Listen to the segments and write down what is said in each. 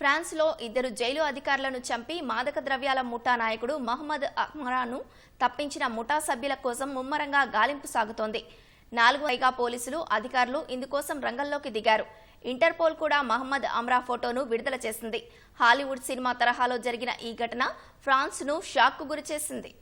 ఫ్రాన్స్లో ఇద్దరు జైలు అధికారులను చంపి మాదక ద్రవ్యాల ముఠా నాయకుడు మహమ్మద్ అహ్మరాను తప్పించిన ముఠా సభ్యుల కోసం ముమ్మరంగా గాలింపు సాగుతోంది. నాలుగు పైగా పోలీసులు అధికారులు ఇందుకోసం రంగంలోకి దిగారు. ఇంటర్పోల్ కూడా మహమ్మద్ అమ్రా ఫోటోను విడుదల చేసింది. హాలీవుడ్ సినిమా తరహాలో జరిగిన ఈ ఘటన ఫ్రాన్స్ను షాక్కు గురిచేసింది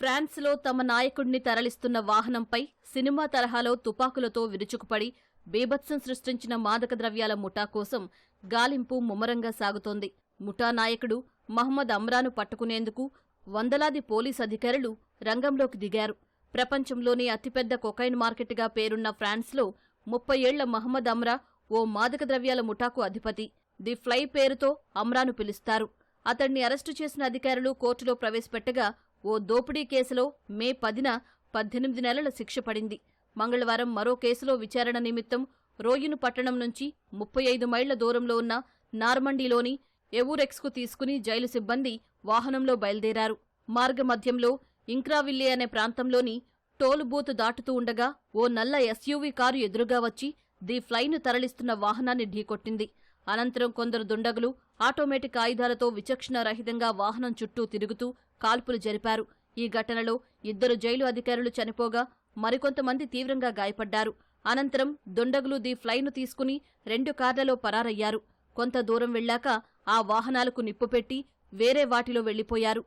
ఫ్రాన్స్లో తమ నాయకుడిని తరలిస్తున్న వాహనంపై సినిమా తరహాలో తుపాకులతో విరుచుకుపడి బీభత్సం సృష్టించిన మాదక ద్రవ్యాల ముఠా కోసం గాలింపు ముమ్మరంగా సాగుతోంది. ముఠా నాయకుడు మహమ్మద్ అమ్రాను పట్టుకునేందుకు వందలాది పోలీస్ అధికారులు రంగంలోకి దిగారు. ప్రపంచంలోనే అతిపెద్ద కొకైన్ మార్కెట్గా పేరున్న ఫ్రాన్స్లో ముప్పై ఏళ్ళ మహమ్మద్ అమ్రా ఓ మాదక ద్రవ్యాల ముఠాకు అధిపతి. ది ఫ్లై పేరుతో అమ్రాను పిలుస్తారు. అతన్ని అరెస్టు చేసిన అధికారులు కోర్టులో ప్రవేశపెట్టగా ఓ దోపిడీ కేసులో మే పదిన పద్దెనిమిది నెలల శిక్ష పడింది. మంగళవారం మరో కేసులో విచారణ నిమిత్తం రోయిను పట్టణం నుంచి ముప్పై ఐదు మైళ్ళ దూరంలో ఉన్న నార్మండీలోని ఎవూరెక్స్కు తీసుకుని జైలు సిబ్బంది వాహనంలో బయలుదేరారు. మార్గమధ్యంలో ఇంక్రావిల్లే అనే ప్రాంతంలోని టోలు బూత్ దాటుతూ ఉండగా ఓ నల్ల ఎస్యూవీ కారు ఎదురుగా వచ్చి ది ఫ్లైను తరలిస్తున్న వాహనాన్ని ఢీకొట్టింది. అనంతరం కొందరు దుండగులు ఆటోమేటిక్ ఆయుధాలతో విచక్షణారహితంగా వాహనం చుట్టూ తిరుగుతూ కాల్పులు జరిపారు. ఈ ఘటనలో ఇద్దరు జైలు అధికారులు చనిపోగా మరికొంతమంది తీవ్రంగా గాయపడ్డారు. అనంతరం దొండగులు ది ఫ్లైను తీసుకుని రెండు కార్లలో పరారయ్యారు. కొంత దూరం వెళ్ళాక ఆ వాహనాలకు నిప్పుపెట్టి వేరే వాటిలో వెళ్ళిపోయారు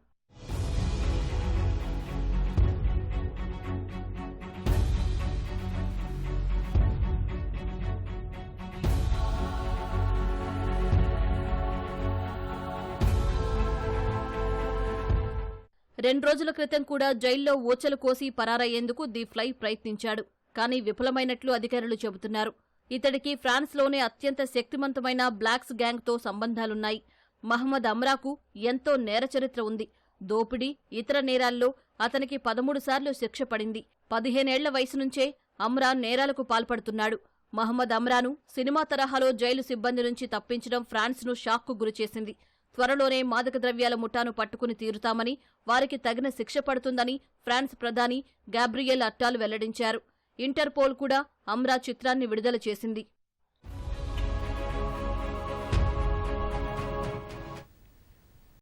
రెండు రోజుల క్రితం కూడా జైల్లో ఓచలు కోసి పరారయ్యేందుకు ది ఫ్లై ప్రయత్నించాడు. కానీ విఫలమైనట్లు అధికారులు చెబుతున్నారు. ఇతడికి ఫ్రాన్స్లోనే అత్యంత శక్తివంతమైన బ్లాక్స్ గ్యాంగ్తో సంబంధాలున్నాయి. మహమ్మద్ అమ్రాకు ఎంతో నేరచరిత్ర ఉంది. దోపిడీ ఇతర నేరాల్లో అతనికి పదమూడు సార్లు శిక్ష పడింది. పదిహేనేళ్ళ వయసు నుంచే అమ్రా నేరాలకు పాల్పడుతున్నాడు. మహమ్మద్ అమ్రాను సినిమా తరహాలో జైలు సిబ్బంది నుంచి తప్పించడం ఫ్రాన్స్ను షాక్కు గురిచేసింది. త్వరలోనే మాదక ద్రవ్యాల ముఠాను పట్టుకుని తీరుతామని వారికి తగిన శిక్ష పడుతుందని ఫ్రాన్స్ ప్రధాని గాబ్రియెల్ అట్టాల్ వెల్లడించారు. ఇంటర్పోల్ కూడా అమ్రా చిత్రాన్ని విడుదల చేసింది.